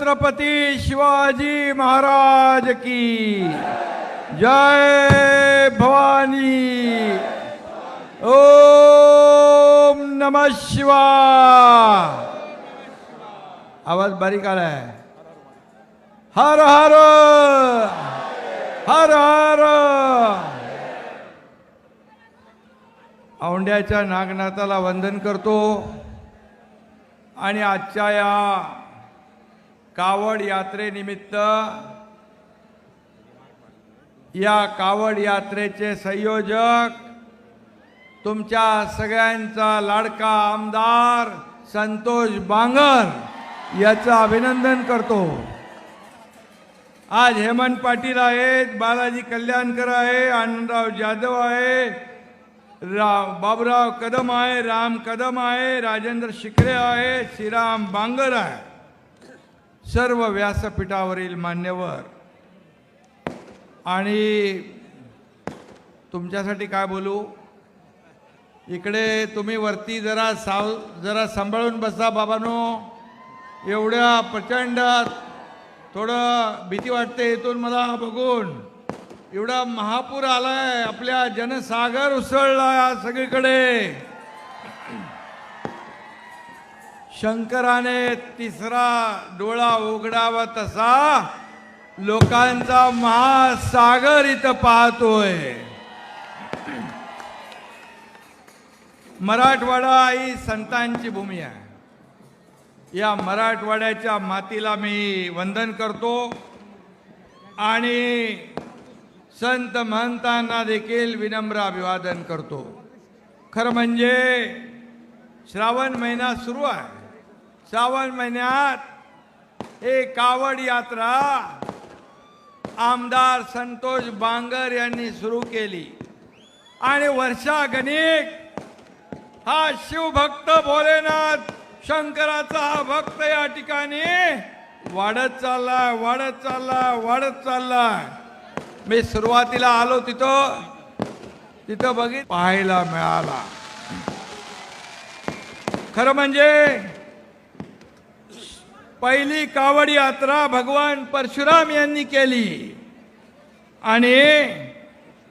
छत्रपती शिवाजी महाराज की। जय भवानी। ओम नमः शिवा। आवाज बारीक आलाय। हर हर। हर हर। औंड्याच्या नागनाथाला वंदन करतो. आणि आजच्या या कावड यात्रेनिमित्त या कावड यात्रेचे संयोजक तुमच्या सगळ्यांचा लाडका आमदार संतोष बांगर याचं अभिनंदन करतो. आज हेमंत पाटील आहेत बालाजी कल्याणकर आहे आनंदराव जाधव आहे रा बाबुराव कदम आहे राम कदम आहे राजेंद्र शिकरे आहे श्रीराम बांगर आहे. सर्व व्यासपीठावरील मान्यवर. आणि तुमच्यासाठी काय बोलू? इकडे तुम्ही वरती जरा साव जरा सांभाळून बसा बाबानो. एवढ्या प्रचंड थोडं भीती वाटते इथून मला बघून. एवढा महापूर आलाय आपल्या जनसागर उसळला सगळीकडे. शंकराने तिसरा डोळा उघडावा तसा लोकांचा महासागर इथं पाहतोय. मराठवाडा ही संतांची भूमी आहे. या मराठवाड्याच्या मातीला मी वंदन करतो आणि संत महंतांना देखील विनम्र अभिवादन करतो. खरं म्हणजे श्रावण महिना सुरू आहे. श्रावण महिन्यात हे कावड यात्रा आमदार संतोष बांगर यांनी सुरू केली. आणि वर्षागणिक हा शिवभक्त भोलेनाथ शंकराचा हा भक्त या ठिकाणी वाढत चाललाय वाढत चाललाय वाढत चाललाय. मी सुरुवातीला आलो तिथं तिथं बघित पाहायला मिळाला. खरं म्हणजे पहिली कावड यात्रा भगवान परशुराम यांनी केली. आणि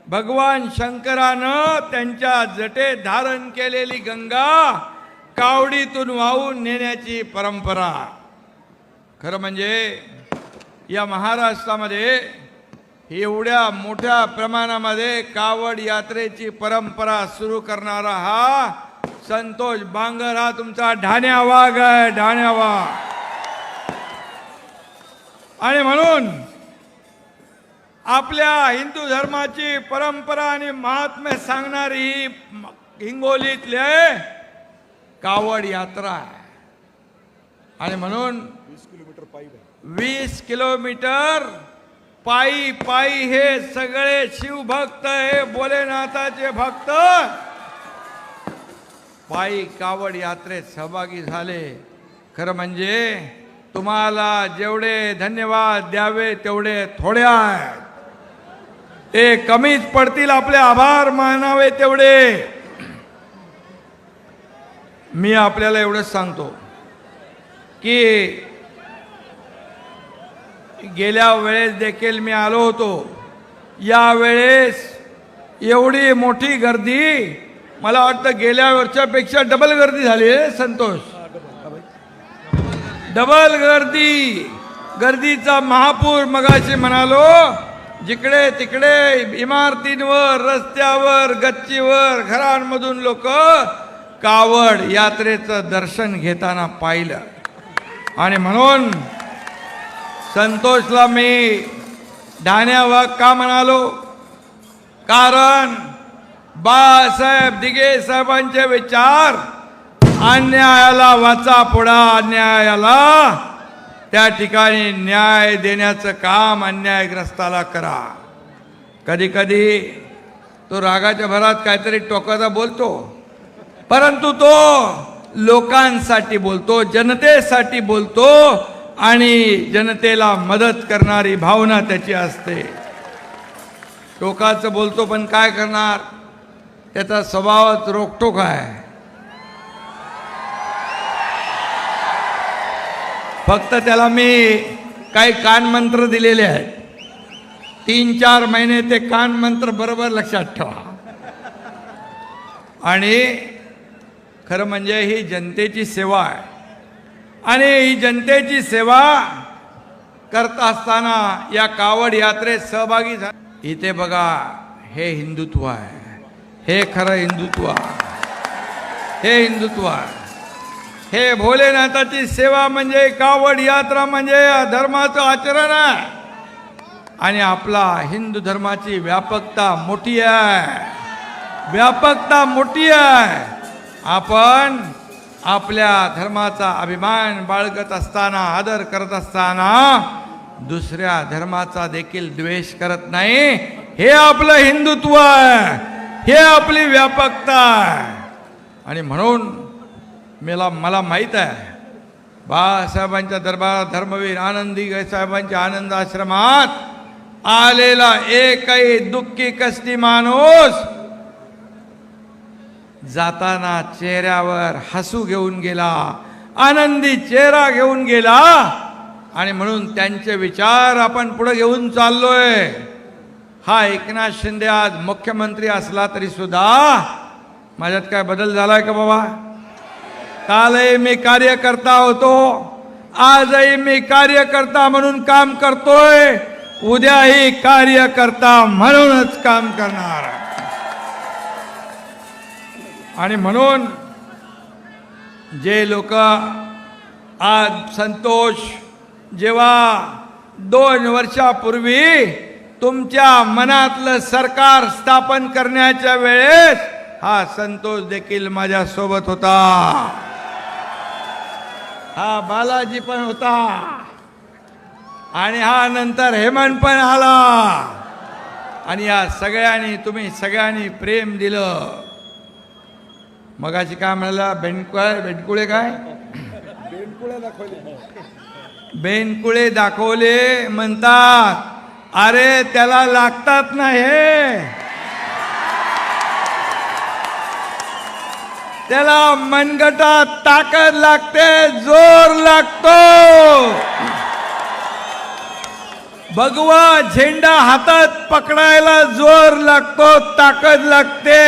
भगवान शंकरानं त्यांच्या जटे धारण केलेली गंगा कावडीतून वाहून नेण्याची परंपरा. खरं म्हणजे या महाराष्ट्रामध्ये एवढ्या मोठ्या प्रमाणामध्ये कावड यात्रेची परंपरा सुरू करणारा हा संतोष बांगर हा तुमचा ढाण्या वाघ आहे ढाण्या वाघ आणि म्हणून आपल्या हिंदू धर्माची परंपरा आणि महात्म्य सांगणारी ही हिंगोलीतले कावड यात्रा आहे. आणि म्हणून वीस किलोमीटर पायी पायी हे सगळे शिवभक्त हे भोलेनाथाचे भक्त पायी कावड यात्रेत सहभागी झाले. खरं म्हणजे तुम्हाला जेवढे धन्यवाद द्यावे तेवढे थोडे आहेत. ते कमीच पडतील आपले आभार मानावे तेवढे. मी आपल्याला एवढंच सांगतो की गेल्या वेळेस देखील मी आलो होतो. या वेळेस एवढी मोठी गर्दी मला वाटतं गेल्या वर्षापेक्षा डबल गर्दी झाली आहे संतोष. डबल गर्दी. गर्दीचा महापूर मगाशी म्हणालो जिकडे तिकडे इमारतींवर रस्त्यावर गच्चीवर घरांमधून लोक कावड यात्रेचं दर्शन घेताना पाहिलं. आणि म्हणून संतोषला मी ढाण्यावा का म्हणालो? कारण बाळासाहेब दिगे साहेबांचे विचार अन्यायाला वाचा पुढा अन्यायाला. त्या ठिकाणी न्याय देण्याचं काम अन्यायग्रस्ताला करा. कधी कधी तो रागाच्या भरात काहीतरी टोकाचा बोलतो. परंतु तो लोकांसाठी बोलतो जनतेसाठी बोलतो आणि जनतेला मदत करणारी भावना त्याची असते. टोकाचं बोलतो पण काय करणार? त्याचा स्वभावच रोखटोक आहे. फक्त त्याला मी काही कानमंत्र दिलेले आहेत. तीन चार महिने ते कानमंत्र बरोबर लक्षात ठेवा. आणि खरं म्हणजे ही जनतेची सेवा आहे. आणि ही जनतेची सेवा करत असताना या कावड यात्रेत सहभागी झा इथे बघा हे हिंदुत्व आहे. हे खरं हिंदुत्व हे हिंदुत्व आहे. हे भोलेनाथाची सेवा म्हणजे कावड यात्रा म्हणजे या धर्माचं आचरण आहे. आणि आपला हिंदू धर्माची व्यापकता मोठी आहे. व्यापकता मोठी आहे. आपण आपल्या धर्माचा अभिमान बाळगत असताना आदर करत असताना दुसऱ्या धर्माचा देखील द्वेष करत नाही. हे आपलं हिंदुत्व आहे. हे आपली व्यापकता आहे. आणि म्हणून मला मला माहीत आहे. बाळासाहेबांच्या दरबारात धर्मवीर आनंदी साहेबांच्या आनंद आश्रमात आलेला एकही दुःखी कसती माणूस जाताना चेहऱ्यावर हसू घेऊन गेला आनंदी चेहरा घेऊन गेला आणि म्हणून त्यांचे विचार आपण पुढे घेऊन चाललोय. हा एकनाथ शिंदे आज मुख्यमंत्री असला तरी सुद्धा माझ्यात काय बदल झालाय का बाबा? कालही मी कार्यकर्ता होतो. आजही मी कार्यकर्ता म्हणून काम करतोय. उद्याही कार्यकर्ता म्हणूनच काम करणार. आणि म्हणून जे लोक आज संतोष जेव्हा दोन वर्षापूर्वी तुमच्या मनातलं सरकार स्थापन करण्याच्या वेळेस हा संतोष देखील माझ्या सोबत होता. हा बालाजी पण होता. आणि हा नंतर हेमंत पण आला. आणि या सगळ्यांनी तुम्ही सगळ्यांनी प्रेम दिलं. मगाशी काय म्हणाला? बेनकुळे बेनकुळे काय? बेनकुळे दाखवले. म्हणतात. अरे त्याला लागतात ना हे? त्याला मनगटात ताकद लागते जोर लागतो. भगवा झेंडा हातात पकडायला जोर लागतो ताकद लागते.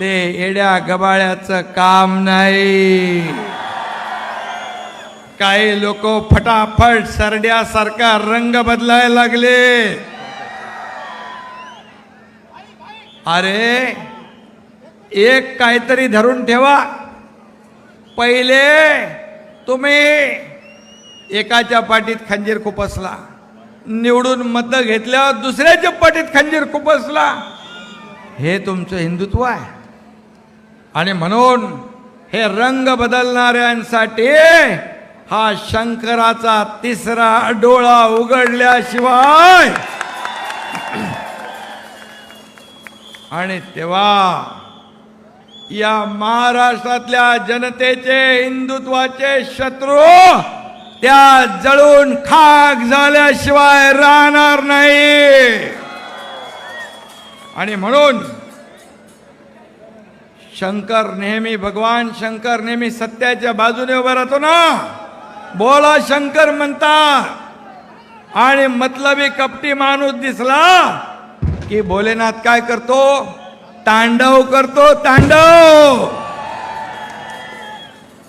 ते येड्या गबाळ्याचं काम नाही. काही लोक फटाफट सरड्यासारखा रंग बदलायला लागले. अरे एक काहीतरी धरून ठेवा. पहिले तुम्ही एकाच्या पाठीत खंजीर खुपसला. निवडून मत घेतल्यावर दुसऱ्याच्या पाठीत खंजीर खुपसला. हे तुमचं हिंदुत्व आहे. आणि म्हणून हे रंग बदलणाऱ्यांसाठी हा शंकराचा तिसरा डोळा उघडल्याशिवाय. आणि तेव्हा या महाराष्ट्रातल्या जनतेचे हिंदुत्वाचे शत्रू त्या जळून खाक झाल्याशिवाय राहणार नाही. आणि म्हणून शंकर नेहमी भगवान शंकर नेहमी सत्याच्या बाजूने उभा राहतो ना. बोला शंकर म्हणतात आणि मतलबी कपटी माणूस दिसला की भोलेनाथ काय करतो? तांडव करतो तांडव!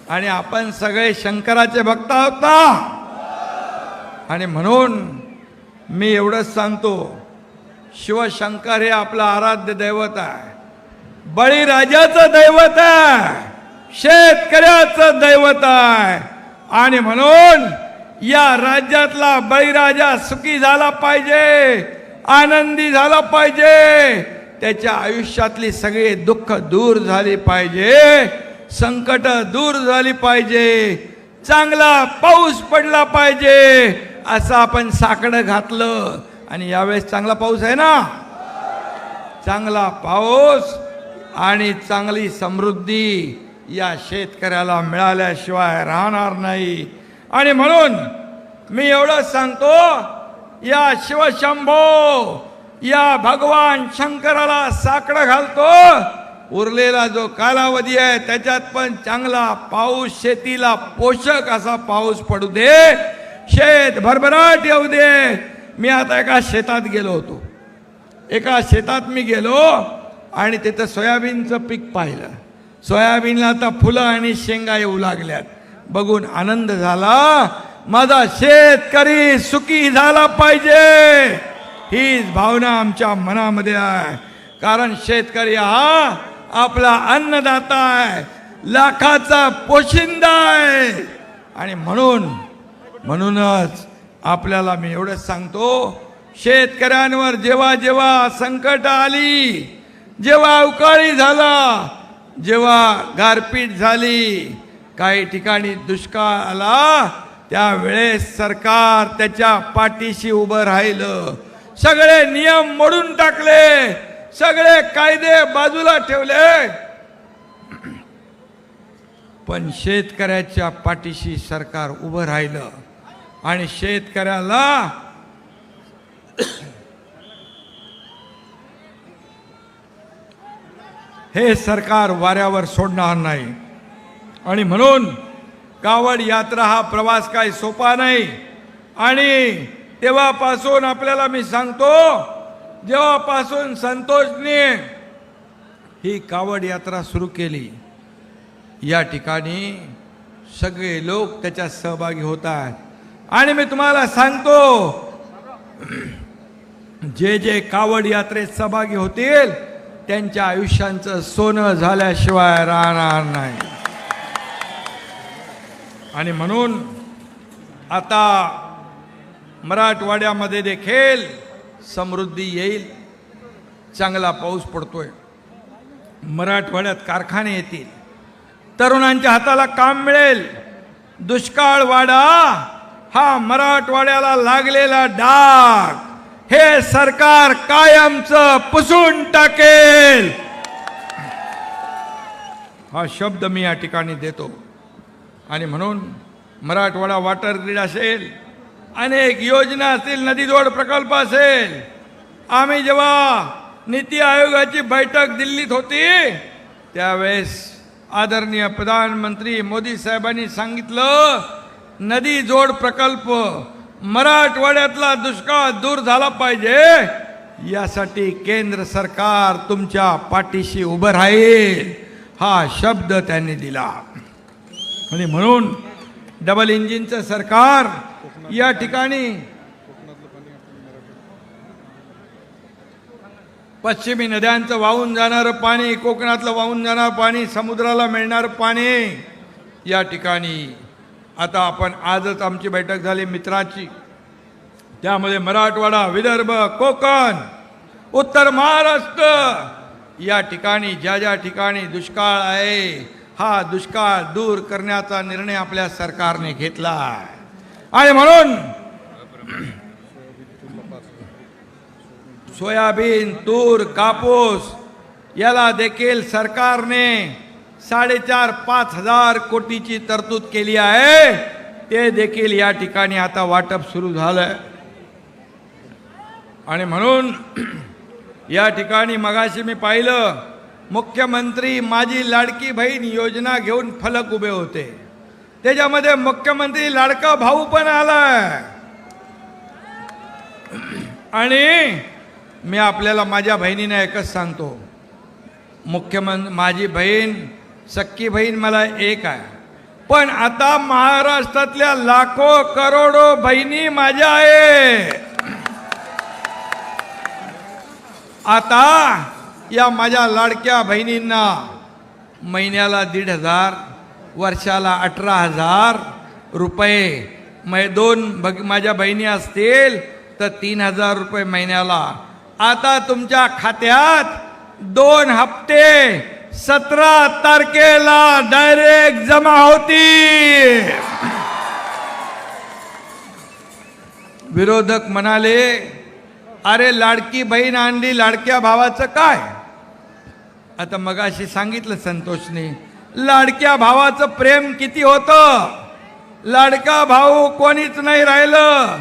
आणि आपण सगळे शंकराचे भक्त आहोत ना आणि म्हणून मी एवढंच सांगतो शिवशंकर हे आपलं आराध्य दैवत आहे. बळीराजाचं दैवत आहे. शेतकऱ्याचं दैवत आहे. आणि म्हणून या राज्यातला बळीराजा सुखी झाला पाहिजे आनंदी झाला पाहिजे. त्याच्या आयुष्यातली सगळे दुःख दूर झाली पाहिजे. संकट दूर झाली पाहिजे. चांगला पाऊस पडला पाहिजे. असं आपण साकडं घातलं. आणि यावेळेस चांगला पाऊस आहे ना? चांगला पाऊस आणि चांगली समृद्धी या शेतकऱ्याला मिळाल्याशिवाय राहणार नाही. आणि म्हणून मी एवढं सांगतो या शिवशंभो या भगवान शंकराला साकडं घालतो. उरलेला जो कालावधी आहे त्याच्यात पण चांगला पाऊस शेतीला पोषक असा पाऊस पडू दे. शेत भरभराट येऊ दे. मी आता एका शेतात गेलो होतो. एका शेतात मी गेलो आणि तिथं सोयाबीनचं पीक पाहिलं. सोयाबीनला आता फुलं आणि शेंगा येऊ लागल्यात. बघून आनंद झाला. माझा शेतकरी सुखी झाला पाहिजे. हीच भावना आमच्या मनामध्ये आहे. कारण शेतकरी हा आपला अन्नदाता आहे. लाखाचा पोशिंदा आहे. आणि म्हणून म्हणूनच आपल्याला मी एवढंच सांगतो शेतकऱ्यांवर जेव्हा जेव्हा संकट आली जेव्हा अवकाळी झाला जेव्हा गारपीट झाली काही ठिकाणी दुष्काळ आला त्यावेळेस सरकार त्याच्या पाठीशी उभं राहिलं. सगळे नियम मोडून टाकले. सगळे कायदे बाजूला ठेवले. पण शेतकऱ्याच्या पाठीशी सरकार उभं राहिलं. आणि शेतकऱ्याला हे सरकार वाऱ्यावर सोडणार नाही. आणि म्हणून कावड यात्रा हा प्रवास काही सोपा नाही. आणि तेव्हापासून आपल्याला मी सांगतो जेव्हापासून संतोषने ही कावड यात्रा सुरू केली या ठिकाणी सगळे लोक त्याच्यात सहभागी होत आहेत आणि मी तुम्हाला सांगतो जे जे कावड यात्रेत सहभागी होतील त्यांच्या आयुष्यांचं सोनं झाल्याशिवाय राहणार नाही. आणि म्हणून आता मराठवाड्यामध्ये देखील समृद्धी येईल. चांगला पाऊस पडतोय. मराठवाड्यात कारखाने येतील. तरुणांच्या हाताला काम मिळेल. दुष्काळ वाडा हा मराठवाड्याला लागलेला डाग. हे सरकार कायमचं पुसून टाकेल. हा शब्द मी या ठिकाणी देतो. आणि म्हणून मराठवाडा वॉटर ग्रीड असेल अनेक योजना असतील नदीजोड प्रकल्प असेल. आम्ही जेव्हा नीती आयोगाची बैठक दिल्लीत होती त्यावेळेस आदरणीय प्रधानमंत्री मोदी साहेबांनी सांगितलं नदी जोड प्रकल्प मराठवाड्यातला दुष्काळ दूर झाला पाहिजे. यासाठी केंद्र सरकार तुमच्या पाठीशी उभं राहील हा शब्द त्यांनी दिला. आणि म्हणून डबल इंजिनचं सरकार या ठिकाणी पश्चिमी नद्यांचं वाहून जाणारं पाणी कोकणातलं वाहून जाणारं पाणी समुद्राला मिळणारं पाणी या ठिकाणी. आता आपण आजच आमची बैठक झाली मित्राची. त्यामध्ये मराठवाडा विदर्भ कोकण उत्तर महाराष्ट्र या ठिकाणी ज्या ज्या ठिकाणी दुष्काळ आहे हा दुष्काळ दूर करण्याचा निर्णय आपल्या सरकारने घेतला आहे. आणि म्हणून. सोयाबीन तूर कापूस याला देखील सरकारने साडेचार पाच हजार कोटीची तरतूद केली आहे. ते देखील या ठिकाणी आता वाटप सुरू झालंय. आणि म्हणून या ठिकाणी मगाशी मी पाहिलं मुख्यमंत्री माझी लाडकी बहीण योजना घेऊन फलक उभे होते. त्याच्यामध्ये मुख्यमंत्री लाडका भाऊ पण आलाय. आणि मी आपल्याला माझ्या बहिणीने एकच सांगतो. मुख्यमंत्री माझी बहीण सक्की बहीण मला एक आहे. पण आता महाराष्ट्रातल्या लाखो करोडो बहिणी माझ्या आहे आता या माझ्या लाडक्या बहिणींना महिन्याला दीड हजार वर्षाला अठरा हजार रुपये. मै दोन भग माझ्या बहिणी असतील तर तीन हजार रुपये महिन्याला. आता तुमच्या खात्यात दोन हप्ते सतरा तारखेला डायरेक्ट जमा होतील. विरोधक म्हणाले अरे लाडकी बहीण आणली लाडक्या भावाचं काय? आता मगाशी सांगितलं संतोषने लाडक्या भावाचं प्रेम किती होतं? लाडका भाऊ कोणीच नाही राहिलं.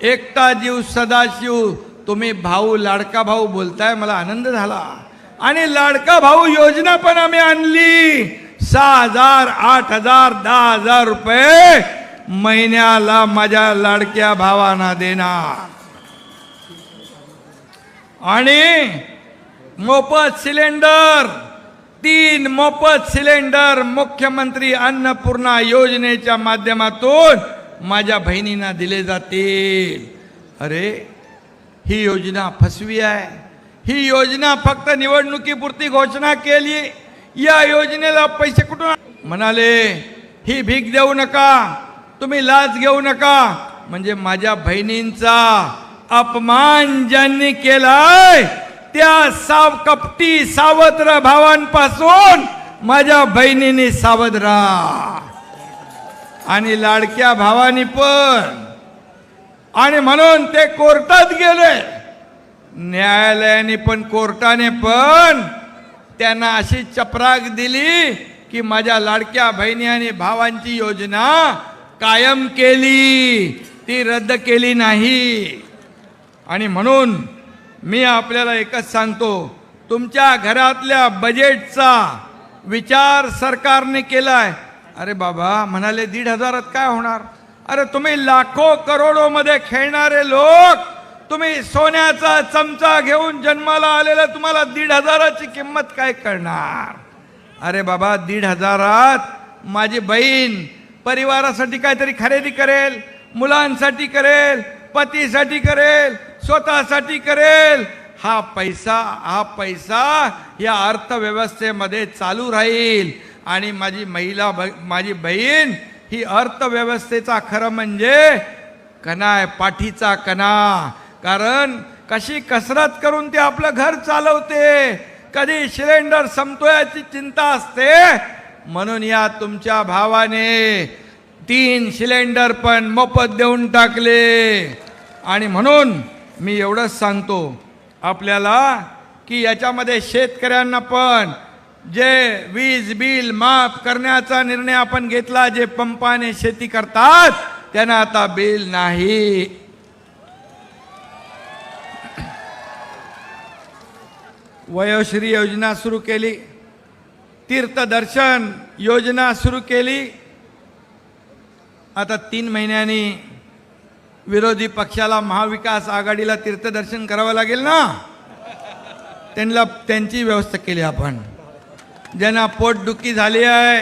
एकटा जीव सदाशिव तुम्ही भाऊ लाडका भाऊ बोलताय मला आनंद झाला. आणि लाडका भाऊ योजना पण आम्ही आणली. सहा हजार आठ हजार दहा हजार रुपये महिन्याला माझ्या लाडक्या भावांना देणार. आणि मोफत सिलेंडर तीन मोफत सिलेंडर मुख्यमंत्री अन्नपूर्णा योजनेच्या माध्यमातून माझ्या बहिणींना दिले जातील. अरे ही योजना फसवी आहे. ही योजना फक्त निवडणुकीपुरती घोषणा केली. या योजनेला पैसे कुठून म्हणाले ही भीक देऊ नका. तुम्ही लाच घेऊ नका. म्हणजे माझ्या बहिणींचा अपमान ज्यांनी केलाय त्या साव कपटी सावत्र भावांपासून माझ्या बहिणीने सावध राहा आणि लाडक्या भावानी पण. आणि म्हणून ते कोर्टात गेले. न्यायालयाने पण कोर्टाने पण त्यांना अशी चपराक दिली की माझ्या लाडक्या बहिणी आणि भावांची योजना कायम केली. ती रद्द केली नाही. आणि म्हणून मी आपल्याला एकच सांगतो तुमच्या घरातल्या बजेटचा विचार सरकारने केलाय. अरे बाबा म्हणाले दीड हजारात काय होणार? अरे तुम्ही लाखो करोडो मध्ये खेळणारे लोक तुम्ही सोन्याचा चमचा घेऊन जन्माला आलेला तुम्हाला दीड हजाराची किंमत काय करणार अरे बाबा दीड हजारात माझी बहीण परिवारासाठी काहीतरी खरेदी करेल मुलांसाठी करेल पतीसाठी करेल स्वतःसाठी करेल. हा पैसा हा पैसा या अर्थव्यवस्थेमध्ये चालू राहील. आणि माझी महिला माझी बहीण ही अर्थव्यवस्थेचा खरं म्हणजे कणा आहे पाठीचा कणा. कारण कशी कसरत करून ते आपलं घर चालवते. कधी सिलेंडर संपतोयाची चिंता असते. म्हणून या तुमच्या भावाने तीन सिलेंडर पण मोफत देऊन टाकले. आणि म्हणून मी एवढंच सांगतो आपल्याला की याच्यामध्ये शेतकऱ्यांना पण जे वीज बिल माफ करण्याचा निर्णय आपण घेतला जे पंपाने शेती करतात त्यांना आता बिल नाही. वयोश्री योजना सुरू केली तीर्थदर्शन योजना सुरू केली. आता तीन महिन्यांनी विरोधी पक्षाला महाविकास आघाडीला तीर्थदर्शन करावं लागेल ना? त्यांना त्यांची व्यवस्था केली आपण. ज्यांना पोटदुखी झाली आहे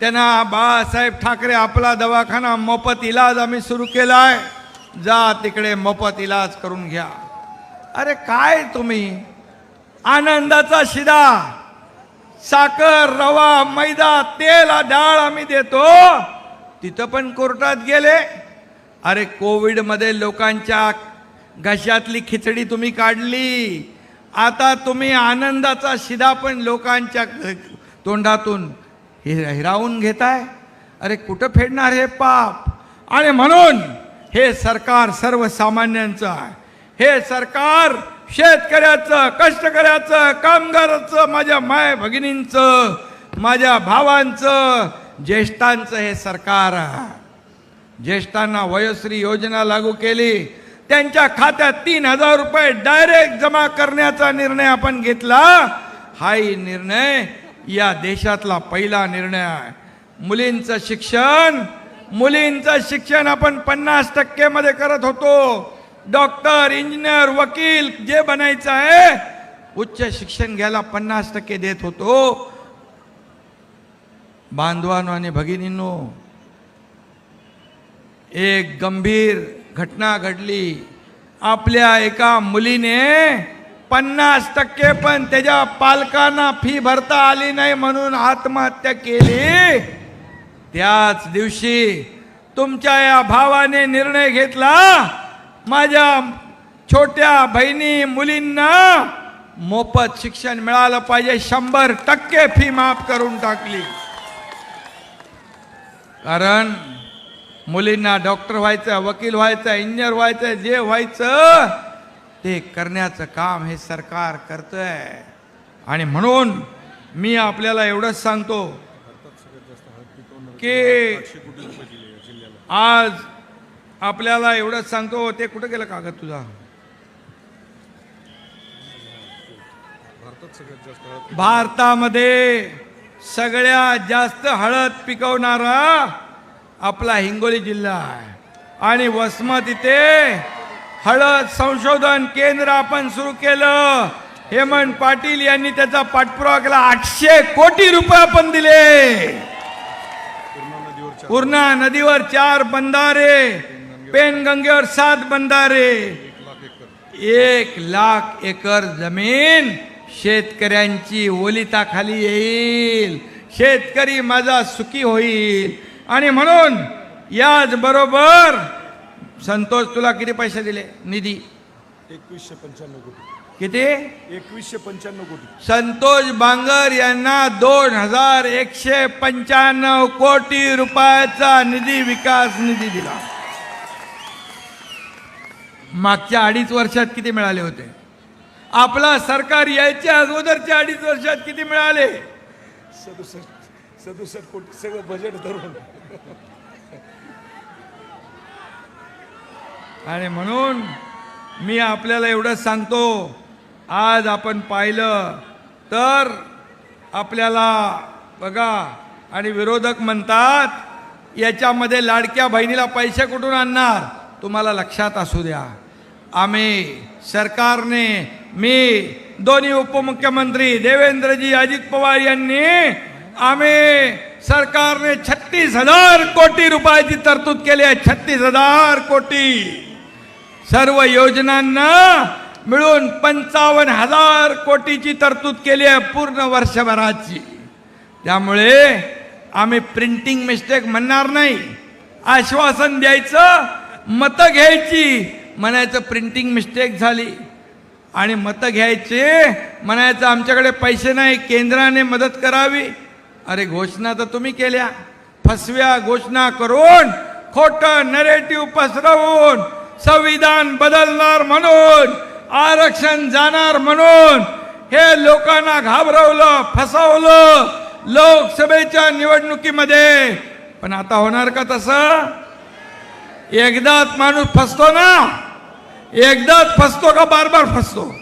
त्यांना बाळासाहेब ठाकरे आपला दवाखाना मोफत इलाज आम्ही सुरू केला आहे. जा तिकडे मोफत इलाज करून घ्या. अरे काय तुम्ही? आनंदाचा शिदा साखर रवा मैदा तेल डाळ आम्ही देतो. तिथं पण कोर्टात गेले. अरे कोविडमध्ये लोकांच्या घशातली खिचडी तुम्ही काढली. आता तुम्ही आनंदाचा शिदा पण लोकांच्या तोंडातून हिरावून घेताय. अरे कुठं फेडणार हे पाप? आणि म्हणून हे सरकार सर्वसामान्यांचं आहे. हे सरकार शेतकऱ्याचं कष्टकऱ्याचं कामगाराचं माझ्या माय भगिनींचं माझ्या भावांचं ज्येष्ठांचं हे सरकार आहे. ज्येष्ठांना वयश्री योजना लागू केली. त्यांच्या खात्यात तीन हजार रुपये डायरेक्ट जमा करण्याचा निर्णय आपण घेतला. हाही निर्णय या देशातला पहिला निर्णय आहे. मुलींचं शिक्षण मुलींचं शिक्षण आपण पन्नास टक्केमध्ये करत होतो. डॉक्टर इंजिनियर वकील जे बनायचं आहे उच्च शिक्षण घ्यायला पन्नास टक्के देत होतो. बांधवानो आणि भगिनींनो एक गंभीर घटना घडली. आपल्या एका मुलीने पन्नास टक्के पण त्याच्या पालकांना फी भरता आली नाही म्हणून आत्महत्या केली. त्याच दिवशी तुमच्या या भावाने निर्णय घेतला. माझ्या छोट्या बहिणी मुलींना मोफत शिक्षण मिळालं पाहिजे. शंभर टक्के फी माफ करून टाकली. कारण मुलींना डॉक्टर व्हायचं वकील व्हायचं इंजिनियर व्हायचं जे व्हायचं ते करण्याचं काम हे सरकार करतंय. आणि म्हणून मी आपल्याला एवढंच सांगतो की आज आपल्याला एवढंच सांगतो ते कुठं गेलं कागद तुझा? भारतामध्ये सगळ्यात जास्त हळद पिकवणारा आपला हिंगोली जिल्हा आहे. आणि वसमत इथे हळद संशोधन केंद्र आपण सुरू केलं. हेमंत पाटील यांनी त्याचा पाठपुरावा केला. आठशे कोटी रुपये आपण दिले. पूर्णा नदीवर चार बंधारे पेनगंगेवर सात बंधारे. एक लाख एकर जमीन शेतकऱ्यांची ओलिताखाली येईल. शेतकरी माझा सुखी होईल. आणि म्हणून याच बरोबर संतोष तुला किती पैसे दिले? निधी. एकवीसशे पंच्याण्णव कोटी. किती? एकवीसशे पंच्याण्णव कोटी. संतोष बांगर यांना दोन हजार एकशे पंच्याण्णव कोटी रुपयाचा निधी विकास निधी दिला. मागच्या अडीच वर्षात किती मिळाले होते? आपला सरकार यायच्या अगोदरच्या अडीच वर्षात किती मिळाले? सदुसष्ट सदुसष्ट कोटी सगळं बजेट धरून. आणि म्हणून मी आपल्याला एवढंच सांगतो आज आपण पाहिलं तर आपल्याला बघा आणि विरोधक म्हणतात याच्यामध्ये लाडक्या बहिणीला पैसे कुठून आणणार? तुम्हाला लक्षात असू द्या. आम्ही सरकारने मी दोन्ही उपमुख्यमंत्री देवेंद्रजी अजित पवार यांनी आम्ही सरकारने छत्तीस हजार कोटी रुपयाची तरतूद केली आहे. छत्तीस हजार कोटी. सर्व योजनांना मिळून पंचावन्न हजार कोटीची तरतूद केली आहे पूर्ण वर्षभराची. त्यामुळे आम्ही प्रिंटिंग मिस्टेक म्हणणार नाही. आश्वासन द्यायचं मतं घ्यायची. म्हणायचं प्रिंटिंग मिस्टेक झाली. आणि मतं घ्यायचे म्हणायचं आमच्याकडे पैसे नाही केंद्राने मदत करावी. अरे घोषणा तर तुम्ही केल्या. फसव्या घोषणा करून खोटं नरेटिव्ह पसरवून संविधान बदलणार म्हणून आरक्षण जाणार म्हणून हे लोकांना घाबरवलं फसवलं लोकसभेच्या निवडणुकीमध्ये. पण आता होणार का तसं? एकदाच माणूस फसतो ना? एकदाच फसतो का बार बार फसतो?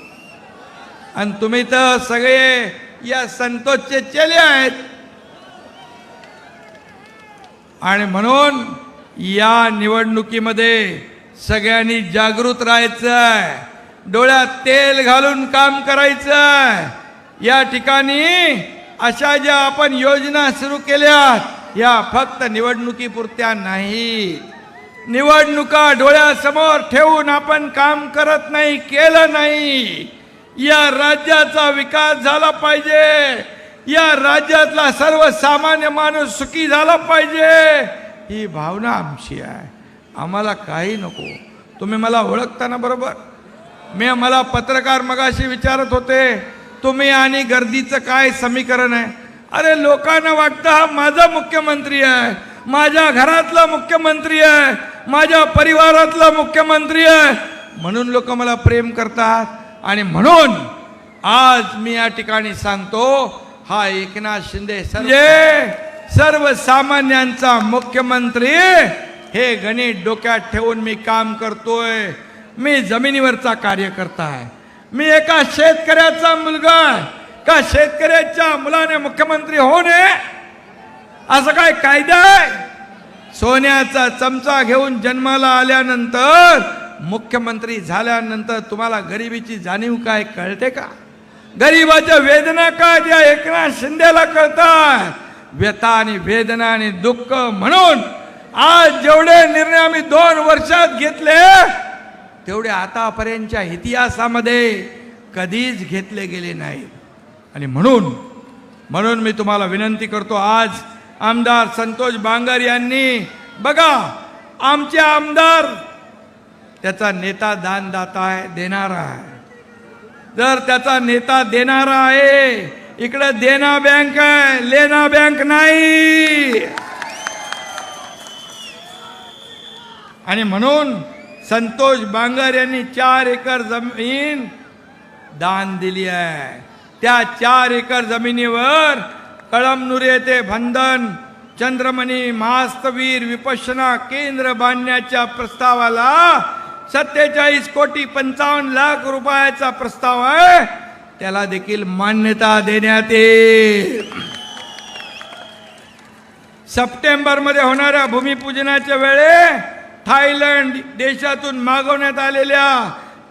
आणि तुम्ही तर सगळे या संतोषचे चेले आहेत. आणि म्हणून या निवडणुकीमध्ये सगळ्यांनी जागृत राहायचं आहे डोळ्यात तेल घालून काम करायचं आहे या ठिकाणी अशा ज्या आपण योजना सुरू केल्यात या फक्त निवडणुकीपुरत्या नाही. निवडणुका डोळ्यासमोर ठेवून आपण काम करत नाही केलं नाही. या राज्याचा विकास झाला पाहिजे. या राज्यातला सर्वसामान्य माणूस सुखी झाला पाहिजे. ही भावना आमची आहे. आम्हाला काही नको. तुम्ही मला ओळखता ना बरोबर. मी मला पत्रकार मगाशी विचारत होते तुम्ही आणि गर्दीचं काय समीकरण आहे? अरे लोकांना वाटतं हा माझा मुख्यमंत्री आहे. माझ्या घरातला मुख्यमंत्री आहे. माझ्या परिवारातला मुख्यमंत्री आहे. म्हणून लोक मला प्रेम करतात आणि म्हणून आज मी या ठिकाणी सांगतो हा एकनाथ शिंदे म्हणजे सर्वसामान्यांचा मुख्यमंत्री. हे गणित डोक्यात ठेवून मी काम करतोय. मी जमिनीवरचा कार्यकर्ता आहे. मी एका शेतकऱ्याचा मुलगा का शेतकऱ्याच्या मुलाने मुख्यमंत्री होऊ नये? असं काय कायदा आहे? सोन्याचा चमचा घेऊन जन्माला आल्यानंतर मुख्यमंत्री झाल्यानंतर तुम्हाला गरिबीची जाणीव काय कळते का? गरिबाच्या वेदना काय त्या एकनाथ शिंदेला कळतात. व्यथा आणि वेदना आणि दुःख म्हणून आज जेवढे निर्णय आम्ही दोन वर्षात घेतले तेवढे आतापर्यंतच्या इतिहासामध्ये कधीच घेतले गेले नाही. आणि म्हणून म्हणून मी तुम्हाला विनंती करतो आज आमदार संतोष बांगर यांनी बघा आमचे आमदार त्याचा नेता दानदाता आहे देणारा आहे. जर त्याचा नेता देणारा आहे इकडे देना बँक आहे लेना बँक नाही. आणि म्हणून संतोष बांगर यांनी चार एकर जमीन दान दिली आहे. त्या चार एकर जमिनीवर कळमनुरे येथे बंधन चंद्रमणी महास्तवीर विपशना केंद्र बांधण्याच्या प्रस्तावाला सत्तेचाळीस कोटी पंचावन्न लाख रुपयाचा प्रस्ताव आहे. त्याला देखील मान्यता देण्यात येईल. सप्टेंबरमध्ये होणाऱ्या भूमिपूजनाच्या वेळे थायलंड देशातून मागवण्यात आलेल्या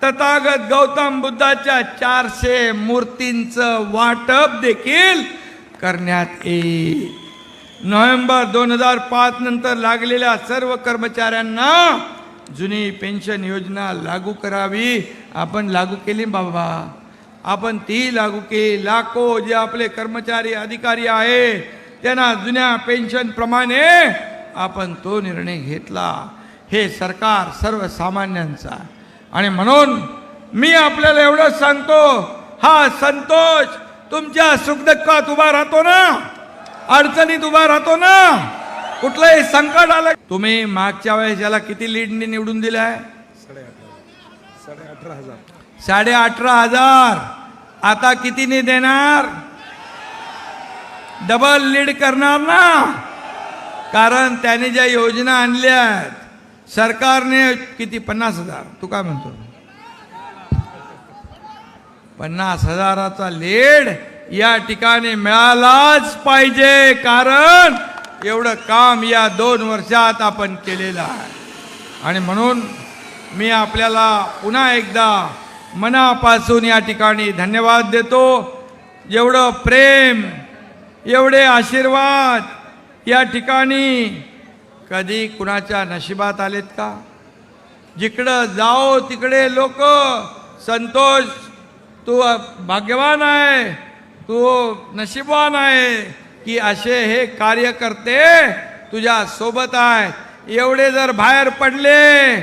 तथागत गौतम बुद्धाच्या चारशे मूर्तींचं वाटप देखील करण्यात येईल. नोव्हेंबर दोन हजार पाच नंतर लागलेल्या सर्व कर्मचाऱ्यांना जुनी पेन्शन योजना लागू करावी. आपण लागू केली बाबा. आपण ती लागू केली. लाखो जे आपले कर्मचारी अधिकारी आहे त्यांना जुन्या पेन्शन प्रमाणे आपण तो निर्णय घेतला. हे सरकार सर्वसामान्यांचा. आणि म्हणून मी आपल्याला एवढंच सांगतो हा संतोष तुमच्या सुखदुःखात उभा राहतो ना? अडचणीत उभा राहतो ना? कुठलंही संकट आलं तुम्ही मागच्या वेळेस याला किती लीडने निवडून दिलाय साडे साडे अठरा हजार. साडे अठरा हजार आता कितीने देणार? डबल लीड करणार ना? कारण त्याने ज्या योजना आणल्या आहेत सरकारने किती? पन्नास हजार. तू काय म्हणतो? पन्नास हजाराचा लीड या ठिकाणी मिळालाच पाहिजे. कारण एवढं काम या दोन वर्षात आपण केलेलं आहे. आणि म्हणून मी आपल्याला पुन्हा एकदा मनापासून या ठिकाणी धन्यवाद देतो. एवढं प्रेम एवढे आशीर्वाद या ठिकाणी कधी कुणाच्या नशिबात आलेत का? जिकडं जाओ तिकडे लोक संतोष तू भाग्यवान आहे तू नशीबवान आहे की असे हे कार्यकर्ते तुझ्या सोबत आहेत. एवढे जर बाहेर पडले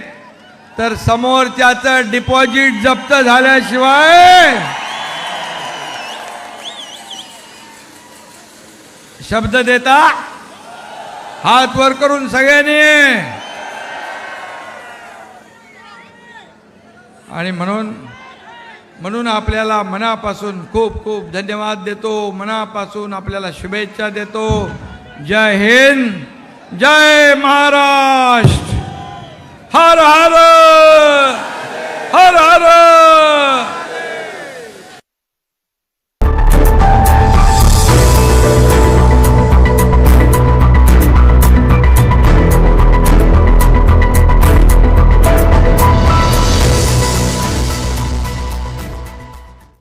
तर समोरच्याचं डिपॉझिट जप्त झाल्याशिवाय शब्द देता हात वर करून सगळ्यांनी. आणि म्हणून म्हणून आपल्याला मनापासून खूप खूप धन्यवाद देतो. मनापासून आपल्याला शुभेच्छा देतो. जय हिंद जय महाराष्ट्र. हर हर हर हर.